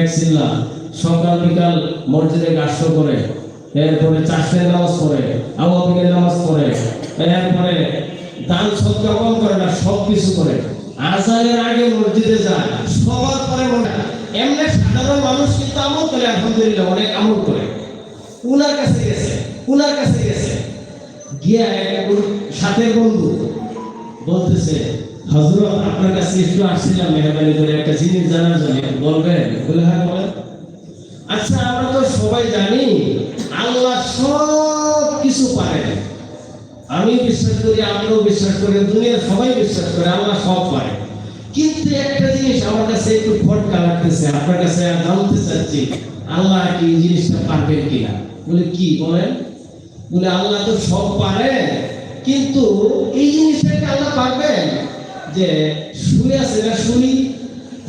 এক সকাল বিকাল মসজিদে গাছ করে, এরপরে চাষের নামাজ পড়ে আওয়ামীর নামাজ পড়ে, এরপরে দান কম করে না সব কিছু করে। আজানের আগে মসজিদে যায়, সবার পরে মনে এমনি সাধারণ মানুষ কিন্তু আমল করে, আলহামদুলিল্লাহ, অনেক আমল করে। উনার কাছে গেছে, উনার কাছে গেছে। গিয়া এক সাথে বন্ধু বলতেছে হজরত আপনার কাছে একটু আসছিলাম, মেহরবানি করে একটা জিনিস জানার জন্য বলবেন? বলে হ্যাঁ বলেন। আচ্ছা আমরা তো সবাই জানি, আল্লাহ সব কিছু পারে। আমি বিশ্বাস করি আপনিও বিশ্বাস করি, দুনিয়ার সবাই বিশ্বাস করে, আল্লাহ সব পারে। কিন্তু একটা জিনিস আমার কাছে একটু ফটকা লাগতেছে, আপনার কাছে জানতে চাচ্ছি, আল্লাহ কি এই জিনিসটা পারবেন কিনা? বলে, কি বলেন? বলে, আল্লাহ তো সব পারে, কিন্তু এই জিনিসটাকে আল্লাহ পারবেন? যে শুয়ে আছে না শুনি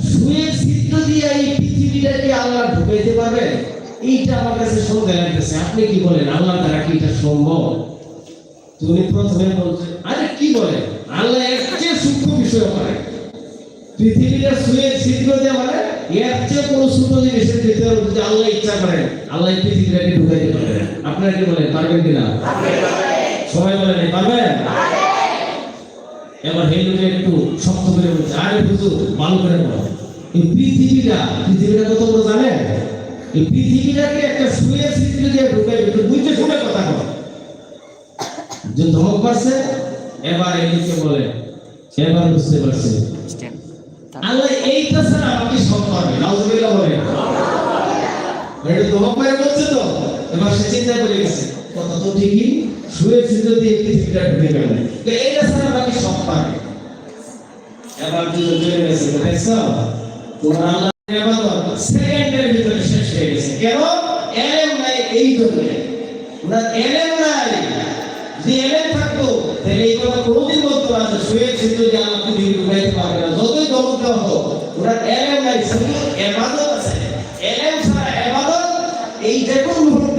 শুয়ে ছিদ্র দিয়ে এই পৃথিবীটাকে আল্লাহ ঢুকাইতে পারবে? এইটা আমার কাছে সন্দেহ লাগতেছে। আপনি কি বলেন? আল্লাহ দ্বারা কি এটা সম্ভব? তুমি প্রথমে বলছেন আরে কি বলে আল্লাহ এর চেয়ে সূক্ষ্ম বিষয় পারে পৃথিবীটা শুয়ে ছিদ্র দিয়ে মানে এর চেয়ে কোনো ছোট জিনিসের ভিতরে যদি আল্লাহ ইচ্ছা করেন আল্লাহ পৃথিবীটাকে ঢুকাইতে পারবেন আপনারা কি বলেন? পারবেন কিনা? সবাই বলেন পারবেন। এবার হেলুকে একটু শক্ত করে বলছে আরে হুজুর ভালো করে বলো। এই পৃথিবীটা পৃথিবীটা কত বড় জানেন? এই পৃথিবীটাকে একটা শুয়ে ছিদ্র দিয়ে ঢুকাই একটু বুঝতে শুনে কথা বলো যে ধমক পাচ্ছে এবার এই এদিকে বলে এবার বুঝতে পারছে। আল্লাহ এইটা ছাড়া আমাকে সব পারবে নাউজুবিল্লাহ বলে। এটা ধমক মেরে বলছে তো। এবার সে চিন্তা করে গেছে, কথা তো ঠিকই, শুয়ে ছিল দিয়ে পৃথিবীটা ঢুকে গেল। তো এইটা ছাড়া আমাকে সব পারবে এবার দুজন চলে গেছে দেখছ তোমার আল্লাহ সেকেন্ডের ভিতরে শেষ হয়ে গেছে। কেন? এলেম নাই এই জন্য। ওনার এলেম নাই। যদি এলেম থাকতো, তাহলে এই কথা কোনোদিন বলতে পারতো শুয়ে ছিল যে আল্লাহ তুমি ঢুকাইতে পারবে না। যতই দমক হোক, ওনার এলেম নাই, শুধু এবাদত আছে। এলেম ছাড়া এবাদত এই যে কোনো মুহূর্তে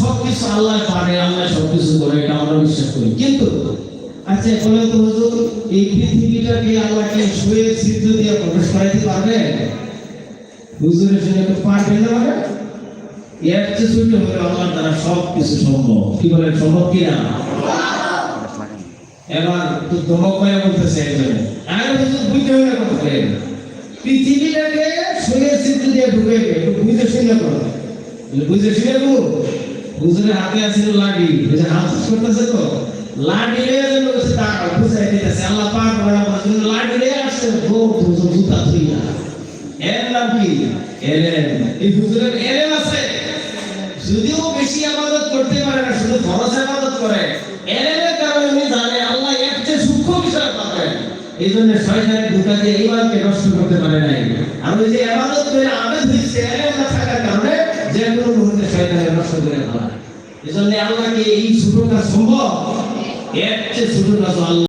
সবকিছু আল্লাহ পারে আল্লাহ সবকিছু করে এটা আমরা বিশ্বাস করি। কিন্তু আচ্ছা বলেন তো হুজুর, এই পৃথিবীটাকে আল্লাহকে শুয়ে সিদ্ধ দিয়ে প্রবেশ করাইতে পারবে? হুজুরের সঙ্গে তো পারবে না মানে এর চেয়ে শূন্য হলে আল্লাহ দ্বারা সব কিছু সম্ভব। কি বলেন, সম্ভব কি এবার তো দমক পায় বলতেছে একজনে। আর হুজুর, বুঝতে হবে না কথা পৃথিবীটাকে শুয়ে সিদ্ধ দিয়ে ঢুকে বুঝতে শুনে করো বুঝতে শুনে করো হুজুরের হাতে আছে লাগি। বুঝে হাত করতেছে তো। লাগিলে যেন বসে তা বুঝাই দিতেছে। আল্লাহ পাক বলা বলেন লাগিলে আসছে বহুত হুজুর জুতা ধুই এর নাম কি? এলেন। এই হুজুরের এলেন আছে। যদিও বেশি আবাদত করতে পারে না, শুধু ফরজ আবাদত করে। এলেনের কারণে উনি জানে, আল্লাহ এর চেয়ে সূক্ষ্ম বিষয় পাবেন। এই জন্য শয়তানের ঢুকা দিয়ে ইমানকে নষ্ট করতে পারে নাই। আর ওই যে আবাদত করে আবেদ হচ্ছে এলেন না থাকার কারণে যে কোনো নষ্ট করে ফেলা আল্লাহকে এই ছোটটা সম্ভব? এর চেয়ে ছোট